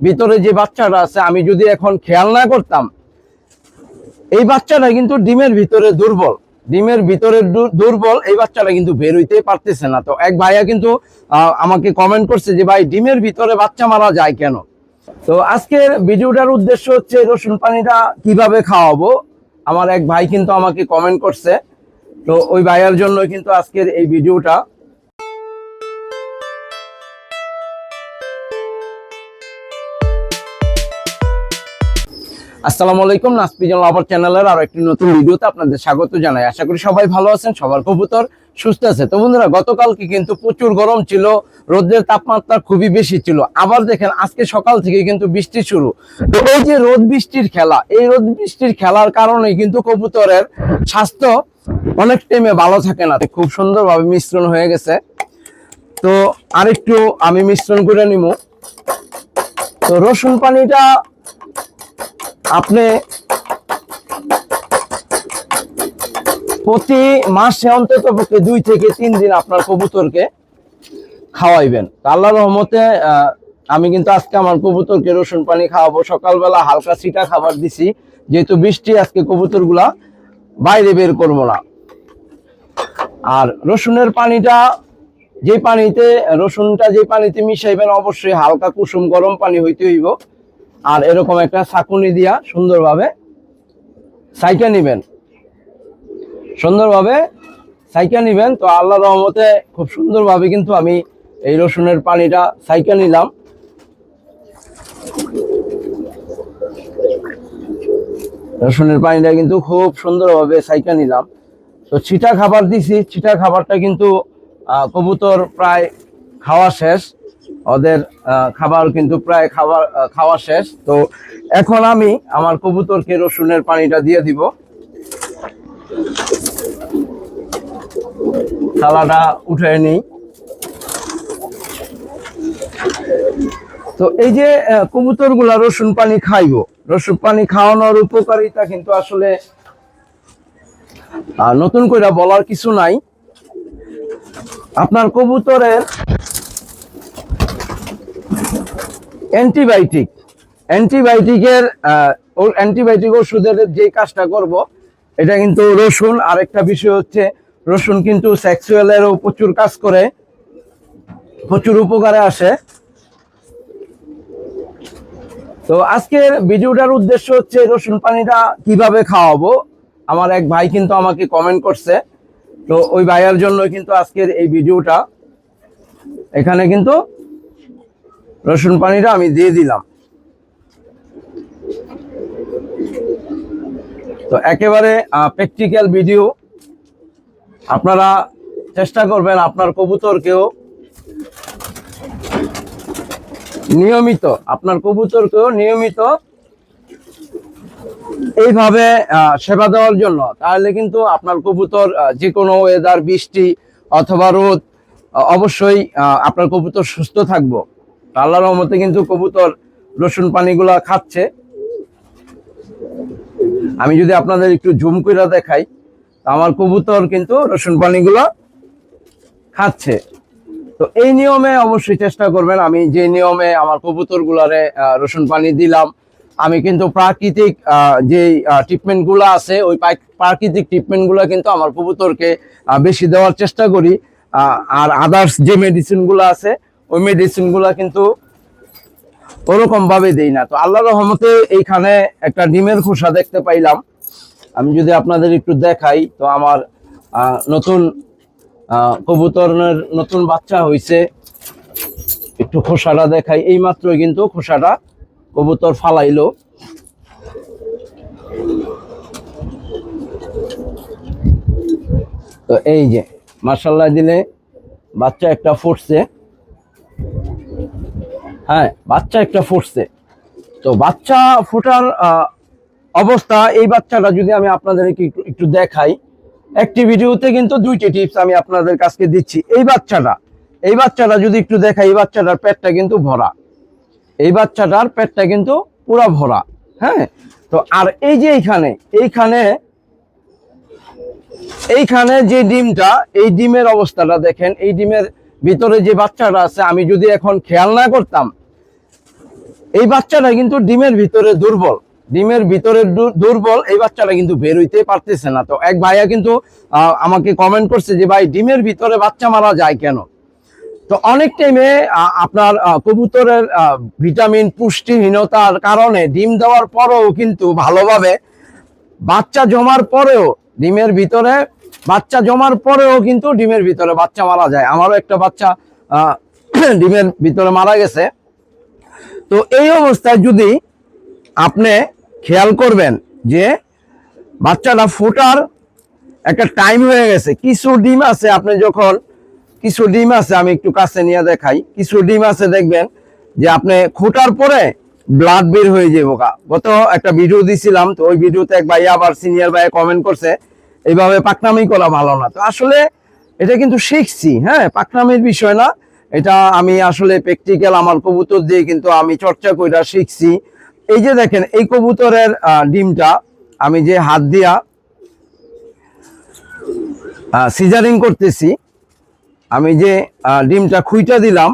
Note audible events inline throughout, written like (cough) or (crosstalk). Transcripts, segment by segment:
ভিতরে যে বাচ্চাটা আছে, আমি যদি এখন খেয়াল না করতাম, এই বাচ্চাটা কিন্তু ডিমের ভিতরে দুর্বল। ডিমের ভিতরে দুর্বল, এই বাচ্চাটা কিন্তু বের হইতে পারতেছে না। তো এক ভাইয়া কিন্তু আমাকে কমেন্ট করছে যে, ভাই, ডিমের ভিতরে বাচ্চা মারা যায় কেন? তো আজকের ভিডিওটার উদ্দেশ্য হচ্ছে, রসুন পানিটা কীভাবে খাওয়াবো? আমার এক ভাই কিন্তু আমাকে কমেন্ট করছে। তো ওই ভাইয়ার জন্য কিন্তু আজকের এই ভিডিওটা আসসালামু আলাইকুম, নাসপিজন লাভার চ্যানেলের আরও একটি নতুন ভিডিওতে আপনাদের স্বাগত জানাই। আশা করি সবাই ভালো আছেন, সবার কবুতর সুস্থ আছে। তো বন্ধুরা, গতকালকে কিন্তু প্রচুর গরম ছিল, রোদের তাপমাত্রা খুবই বেশি ছিল। আবার দেখেন, আজকে সকাল থেকে কিন্তু বৃষ্টি শুরু। তো এই যে রোদ বৃষ্টির খেলা, এই রোদ বৃষ্টির খেলার কারণে কিন্তু কবুতরের স্বাস্থ্য অনেক টাইমে ভালো থাকে না। খুব সুন্দরভাবে মিশ্রণ হয়ে গেছে। তো আরেকটু আমি মিশ্রণ করে নিব তো রসুন পানিটা আপনি প্রতি মাসে অন্তত পক্ষে দুই থেকে তিন দিন আপনার কবুতরকে খাওয়াইবেন। তো আল্লাহর রহমতে আমি কিন্তু আজকে আমার কবুতরকে রসুন পানি খাওয়াবো। সকালবেলা হালকা সিটা খাবার দিছি, যেহেতু বৃষ্টি, আজকে কবুতরগুলা বাইরে বের করব না। আর রসুনের পানিটা, যে পানিতে, রসুনটা যে পানিতে মিশাইবেন, অবশ্যই হালকা কুসুম গরম পানি হইতে হইব। আর এরকম একটা ছাকুনি দিয়া সুন্দরভাবে সাইকা নিবেন। সুন্দরভাবে সাইকা নিবেন। তো আল্লাহ রহমতে খুব সুন্দরভাবে কিন্তু আমি এই রসুনের পানিটা সাইকা নিলাম। রসুনের পানিটা কিন্তু খুব সুন্দরভাবে সাইকা নিলাম। তো ছিটা খাবার দিছি। ছিটা খাবারটা কিন্তু কবুতর প্রায় খাওয়া শেষ। ওদের খাবার কিন্তু প্রায় খাবার খাওয়া শেষ। তো এখন আমি আমার কবুতরকে রসুনের পানিটা দিয়ে দিব। থালাটা উঠে নিই। তো এই যে আহ, কবুতরগুলা রসুন পানি খাইব রসুন পানি খাওয়ানোর উপকারিতা কিন্তু আসলে নতুন করে বলার কিছু নাই। আপনার কবুতরের অ্যান্টিবায়োটিক অ্যান্টিবায়োটিকের অ্যান্টিবায়োটিক ওষুধের যে কাজটা করব, এটা কিন্তু রসুন। আরেকটা বিষয় হচ্ছে, রসুন কিন্তু সেক্সুয়ালেরও প্রচুর কাজ করে, প্রচুর উপকারে আসে। তো আজকের ভিডিওটার উদ্দেশ্য হচ্ছে, রসুন পানিটা কীভাবে খাওয়াবো? আমার এক ভাই কিন্তু আমাকে কমেন্ট করছে। তো ওই ভাইয়ার জন্য কিন্তু আজকের এই ভিডিওটা। এখানে কিন্তু রসুন পানিটা আমি দিয়ে দিলাম। তো একেবারে প্র্যাকটিক্যাল ভিডিও আপনারা চেষ্টা করবেন আপনার কবুতরকেও নিয়মিত, আপনার কবুতরকেও নিয়মিত এইভাবে সেবা দেওয়ার জন্য। তাহলে কিন্তু আপনার কবুতর যে কোনো ওয়েদার বৃষ্টি অথবা রোদ অবশ্যই আপনার কবুতর সুস্থ থাকব। তো আল্লাহর রহমতে কিন্তু কবুতর, রসুন পানিগুলা খাচ্ছে। আমি যদি আপনাদের একটু জুম করে দেখাই আমার কবুতর কিন্তু রসুন পানিগুলো খাচ্ছে। তো এই নিয়মে অবশ্যই চেষ্টা করবেন। আমি যে নিয়মে আমার কবুতর গুলারে রসুন পানি দিলাম, আমি কিন্তু প্রাকৃতিক যে ট্রিটমেন্টগুলো আছে, ওই প্রাকৃতিক ট্রিটমেন্টগুলো কিন্তু আমার কবুতরকে বেশি দেওয়ার চেষ্টা করি। আর আদার্স যে মেডিসিনগুলো আছে ওই মেডিসিনগুলা কিন্তু ওরকম ভাবে দেই না। তো আল্লাহ রহমতে এইখানে একটা ডিমের খোসা দেখতে পাইলাম। আমি যদি আপনাদের একটু দেখাই, তো আমার নতুন কবুতরের নতুন বাচ্চা হইছে। একটু খোসাটা দেখাই। এই মাত্রই কিন্তু খোসাটা কবুতর ফালাইলো। তো এই যে মার্শাল্লাহ দিলে বাচ্চা একটা ফুটছে। হ্যাঁ বাচ্চা একটা ফুটছে। তো বাচ্চা ফোটার অবস্থা এই বাচ্চাটা যদি আমি আপনাদেরকে একটু দেখাই, একটি ভিডিওতে কিন্তু দুইটি টিপস আমি আপনাদের কাছে দিচ্ছি। এই বাচ্চাটা এই বাচ্চাটা যদি একটু দেখাই, এই বাচ্চাটার পেটটা কিন্তু ভরা। এই বাচ্চাটার পেটটা কিন্তু পুরা ভরা হ্যাঁ? তো আর এই যে এইখানে এইখানে এইখানে যে ডিমটা, এই ডিমের অবস্থাটা দেখেন, এই ডিমের ভিতরে যে বাচ্চাটা আছে, আমি যদি এখন খেয়াল না করতাম, এই বাচ্চাটা কিন্তু ডিমের ভিতরে দুর্বল। ডিমের ভিতরে দুর্বল, এই বাচ্চাটা কিন্তু বের হইতে পারতেছে না। তো এক ভাইয়া কিন্তু আমাকে কমেন্ট করছে যে, ভাই, ডিমের ভিতরে বাচ্চা মারা যায় কেন? তো অনেক টাইমে আপনার কবুতরের ভিটামিন পুষ্টিহীনতার কারণে ডিম দেওয়ার পরেও কিন্তু ভালোভাবে বাচ্চা জমার পরেও ডিমের ভিতরে বাচ্চা জমার পরেও কিন্তু ডিমের ভিতরে বাচ্চা মারা যায়। আমারও একটা বাচ্চা (clears throat) ডিমের ভিতরে মারা গেছে। তো এই অবস্থায় যদি আপনি খেয়াল করবেন যে বাচ্চাটা ফোটার একটা টাইম হয়ে গেছে, কিছু ডিম আছে আপনি যখন, কিছু ডিম আছে আমি একটু কাছে নিয়ে দেখাই। কিছু ডিম আছে দেখবেন যে আপনি খোটার পরে ব্লাড বের হয়ে যাব গত একটা ভিডিও দিছিলাম, তো ওই ভিডিওতে এক ভাই, আবার সিনিয়র ভাই কমেন্ট করছে এইভাবে পাকনামি করা ভালো না। তো আসলে এটা কিন্তু শিখছি হ্যাঁ পাকনামির বিষয় না। এটা আমি আসলে প্র্যাকটিক্যাল আমার কবুতর দিয়ে কিন্তু আমি চর্চা কইরা শিখছি। এই যে দেখেন, এই কবুতরের ডিমটা আমি যে হাত দিয়া সিজারিং করতেছি, আমি যে ডিমটা খুইটা দিলাম,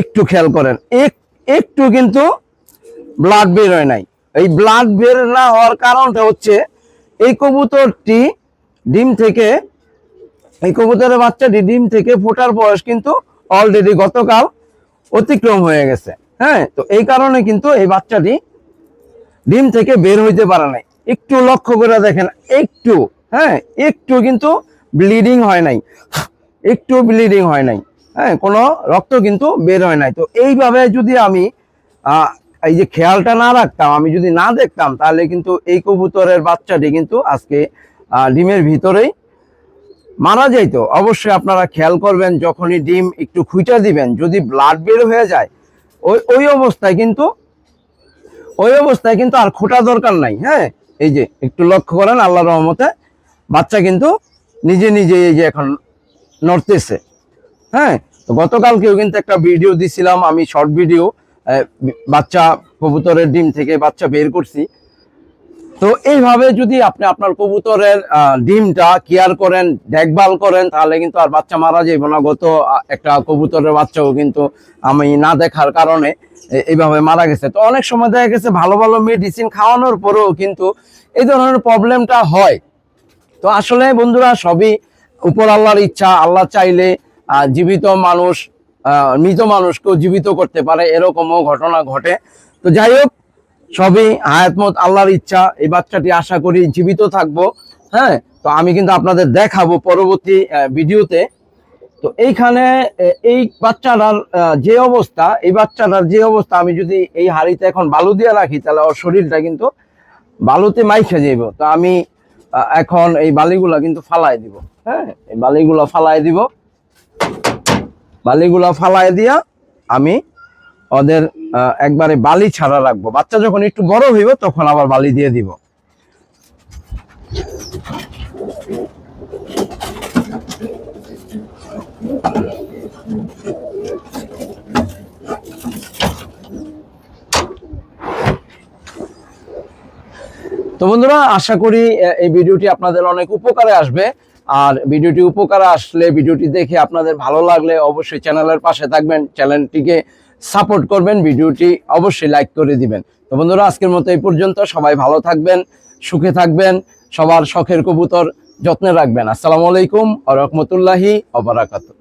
একটু খেয়াল করেন, এক- একটু কিন্তু ব্লাড বের হয় নাই। এই ব্লাড বের না হওয়ার কারণটা হচ্ছে এই কবুতরটি ডিম থেকে, এই কবুতরের বাচ্চাটি ডিম থেকে ফোটার বয়স কিন্তু অলরেডি গতকাল অতিক্রম হয়ে গেছে। হ্যাঁ তো এই কারণে কিন্তু এই বাচ্চাটি ডিম থেকে বের হইতে পারে নাই। একটু লক্ষ্য করে দেখেন, একটু হ্যাঁ একটু কিন্তু ব্লিডিং হয় নাই। একটু ব্লিডিং হয় নাই। হ্যাঁ কোনো রক্ত কিন্তু বের হয় নাই। তো এইভাবে যদি আমি এই যে খেয়ালটা না রাখতাম, আমি যদি না দেখতাম, তাহলে কিন্তু এই কবুতরের বাচ্চাটি কিন্তু আজকে ডিমের ভিতরেই মারা যাইতো। অবশ্যই আপনারা খেয়াল করবেন, যখনই ডিম একটু খুঁটা দিবেন, যদি ব্লাড বের হয়ে যায়, ওই ওই অবস্থায় কিন্তু, ওই অবস্থায় কিন্তু আর খোটা দরকার নাই হ্যাঁ? এই যে, একটু লক্ষ্য করেন, আল্লাহ রহমতে বাচ্চা কিন্তু নিজে নিজে এই যে এখন নড়তেছে হ্যাঁ? তো গতকালকেও কিন্তু একটা ভিডিও দিছিলাম, আমি শর্ট ভিডিও বাচ্চা কবুতরের ডিম থেকে বাচ্চা বের করছি। তো এইভাবে যদি আপনি আপনার কবুতরের ডিমটা কেয়ার করেন, দেখভাল করেন, তাহলে কিন্তু আর বাচ্চা মারা যাইব না। গত একটা কবুতরের বাচ্চাও কিন্তু আমি না দেখার কারণে এইভাবে মারা গেছে। তো অনেক সময় দেখা গেছে ভালো ভালো মেডিসিন খাওয়ানোর পরেও কিন্তু এই ধরনের প্রবলেমটা হয়। তো আসলে বন্ধুরা সবই উপর আল্লাহর ইচ্ছা। আল্লাহ চাইলে জীবিত মানুষ মৃত মানুষকেও জীবিত করতে পারে, এরকমও ঘটনা ঘটে। তো যাই হোক, সবই হায়াতমত আল্লাহর ইচ্ছা, এই বাচ্চাটি আশা করি জীবিত থাকব হ্যাঁ? তো আমি কিন্তু আপনাদের দেখাবো পরবর্তী ভিডিওতে। তো এইখানে এই বাচ্চাটার যে অবস্থা, এই বাচ্চাটার যে অবস্থা, আমি যদি এই হাড়িতে এখন বালু দিয়ে রাখি, তাহলে ওর শরীরটা কিন্তু বালুতে মাইখে যাইব। তো আমি এখন এই বালিগুলা কিন্তু ফালাই দিব হ্যাঁ? এই বালিগুলা ফালাই দিব। বালিগুলা ফালাই দিয়া আমি ওদের একবারে বালি ছাড়া রাখব। বাচ্চা যখন একটু বড় হইব, তখন আবার বালি দিয়ে দিব। তো বন্ধুরা, আশা করি এই ভিডিওটি আপনাদের অনেক উপকারে আসবে। আর ভিডিওটি উপকার আসলে ভিডিওটি দেখে আপনাদের ভালো লাগলে অবশ্যই চ্যানেলের পাশে থাকবেন, চ্যানেলটিকে সাপোর্ট করবেন, ভিডিওটি অবশ্যই লাইক করে দিবেন। তো বন্ধুরা, আজকের মতো এই পর্যন্ত, সবাই ভালো থাকবেন, সুখে থাকবেন, সবার শখের কবুতর যত্নে রাখবেন। আসসালামু আলাইকুম আ রহমতুল্লাহি অবরাকাতু